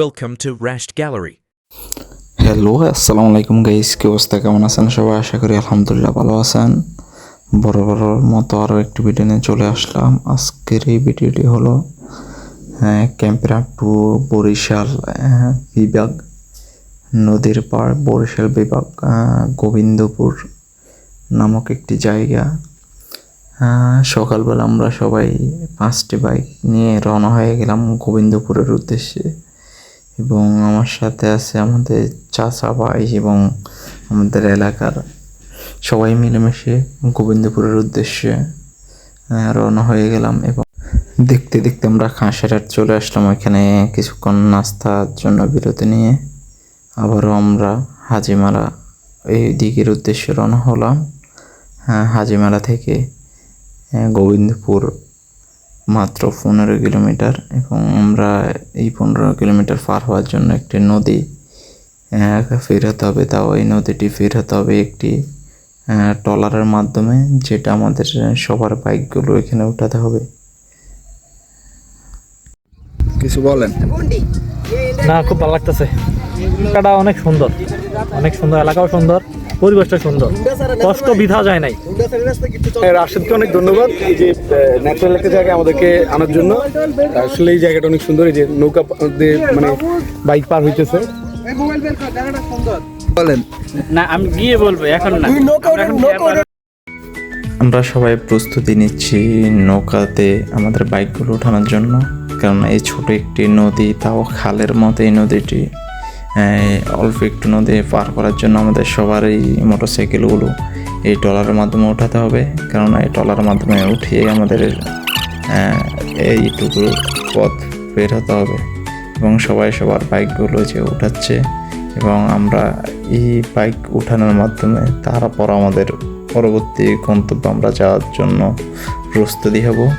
Welcome to Rashed Gallery. Hello আসসালামু আলাইকুম guys কি অবস্থা? কেমন আছেন সবাই? আশা করি আলহামদুলিল্লাহ ভালো আছেন। বড় বড় মতো আরও একটি ভিডিও নিয়ে চলে আসলাম। আজকের এই ভিডিওটি হলো হ্যাঁ, ক্যাম্পেরা টু বরিশাল আহ, বিভাগ নদীর পাড় বরিশাল বিভাগ আহ, গোবিন্দপুর নামক একটি জায়গা। সকালবেলা আমরা সবাই পাঁচটি বাইক নিয়ে রওনা হয়ে গেলাম গোবিন্দপুরের উদ্দেশ্যে। এবং আমার সাথে আছে আমাদের চাচা ভাই এবং আমাদের এলাকার সবাই মিলেমিশে গোবিন্দপুরের উদ্দেশ্যে রওনা হয়ে গেলাম এবং দেখতে দেখতে আমরা খাঁসারহাট চলে আসলাম। এখানে কিছুক্ষণ নাস্তার জন্য বিরতি নিয়ে আবারও আমরা হাজিমারা এই দিকের উদ্দেশ্যে রওনা হলাম। হাজিমারা থেকে গোবিন্দপুর মাত্র পনেরো কিলোমিটার এবং আমরা এই পনেরো কিলোমিটার পার হওয়ার জন্য একটি নদী হতে হবে। তাও এই নদীটি ফের হতে হবে একটি ট্রলারের মাধ্যমে যেটা আমাদের সবার বাইকগুলো এখানে উঠাতে হবে। কিছু বলেন। না খুব ভালো লাগতেছে। এলাকাটা অনেক সুন্দর অনেক সুন্দর এলাকাও সুন্দর। পরিবেশটা সুন্দর। কষ্ট বিধা যায় নাই। রাশেদকে অনেক ধন্যবাদ। এই যে ন্যাচারাল একটা জায়গা আমাদেরকে আনার জন্য। আসলে এই জায়গাটা অনেক সুন্দর। এই যে নৌকা দিয়ে মানে বাইক পার হইতেছে। বলেন। না আমি গিয়ে বলব এখন না। আমরা সবাই প্রস্তুতি নিচ্ছি নৌকাতে আমাদের বাইকগুলো ওঠানোর জন্য। কারণ এই ছোট একটি নদী তাও খালের মতো এই নদীটি। অল্প একটু নদী পার করার জন্য আমাদের সবারই মোটর সাইকেলগুলো এই ট্রলারের মাধ্যমে ওঠাতে হবে। কারণ এই ট্রলারের মাধ্যমে উঠিয়ে আমাদের আহ, এইটুকু পথ বের হতে হবে। এবং সবাই সবার বাইকগুলো যে উঠাচ্ছে এবং আমরা এই বাইক উঠানোর মাধ্যমে তারপর আমাদের পরবর্তী গন্তব্যে আমরা যাওয়ার জন্য প্রস্তুতি হব।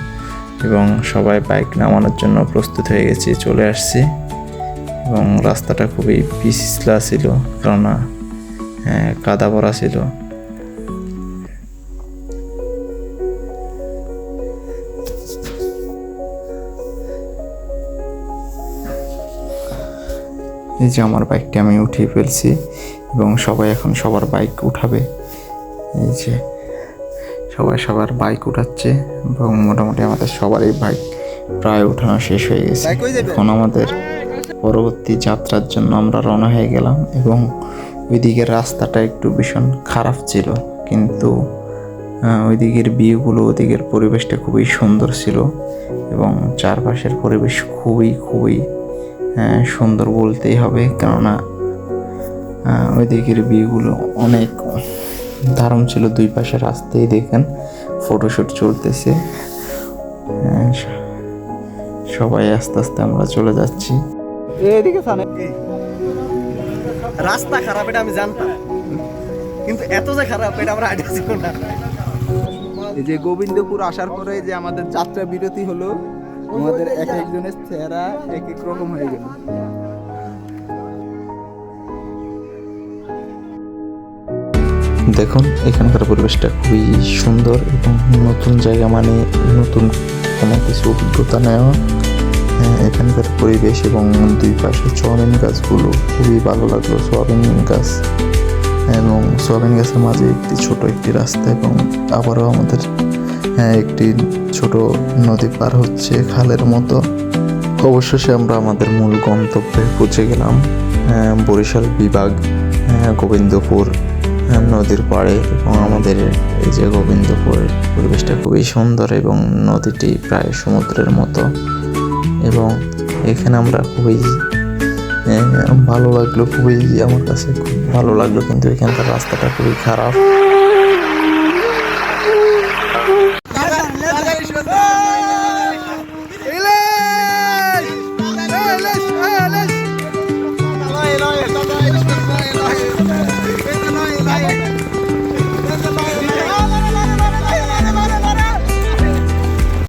এবং সবাই বাইক নামানোর জন্য প্রস্তুত হয়ে গেছি চলে আসছি। এবং রাস্তাটা খুবই পিছলা ছিল কেননা হ্যাঁ, কাদা ভরা ছিল। এই যে আমার বাইকটি আমি উঠিয়ে ফেলছি এবং সবাই এখন সবার বাইক উঠাবে। এই যে সবাই সবার বাইক উঠাচ্ছে এবং মোটামুটি আমাদের সবারই বাইক প্রায় উঠানো শেষ হয়ে গেছে। এখন আমাদের পরবর্তী যাত্রার জন্য আমরা রওনা হয়ে গেলাম এবং ওইদিকের রাস্তাটা একটু ভীষণ খারাপ ছিল কিন্তু ওইদিকের ভিউগুলো ওদিকের পরিবেশটা খুবই সুন্দর ছিল এবং চারপাশের পরিবেশ খুবই খুবই সুন্দর বলতেই হবে কেননা আহ, ওই দিকের ভিউগুলো অনেক দারুণ ছিল। দুই পাশে রাস্তায় দেখেন ফটোশ্যুট চলতেছে। সবাই আস্তে আস্তে আমরা চলে যাচ্ছি। এদিকে সানে রাস্তা খারাপ এটা আমি জানতাম। কিন্তু এত যে খারাপ এটা আমরা আইডিয়া ছিল না। এই যে গোবিন্দপুর আসার পরে যে আমাদের যাত্রা বিরতি হলো আমাদের এক একজনের চেহারা এক এক রকম হয়ে গেল। দেখুন এখানকার পরিবেশটা খুবই সুন্দর এবং নতুন জায়গা মানে নতুন কোনো কিছু অভিজ্ঞতা নেওয়া। এখানকার পরিবেশ এবং দুই পাশে সোয়াবিন গাছগুলো খুবই ভালো লাগল সোয়াবিন গাছ এবং সোয়াবিন গাছের মাঝে একটি ছোট একটি রাস্তা এবং আবারও আমাদের হ্যাঁ, একটি ছোট নদী পার হচ্ছে খালের মতো। অবশেষে আমরা আমাদের মূল গন্তব্যে পৌঁছে গেলাম বরিশাল বিভাগ গোবিন্দপুর নদীর পাড়ে এবং আমাদের এই যে গোবিন্দপুরের পরিবেশটা খুবই সুন্দর এবং নদীটি প্রায় সমুদ্রের মতো। এবং এখানে আমরা খুবই ভালো লাগল, খুবই আমার কাছে খুব ভালো লাগল, কিন্তু এখানকার রাস্তাটা খুবই খারাপ।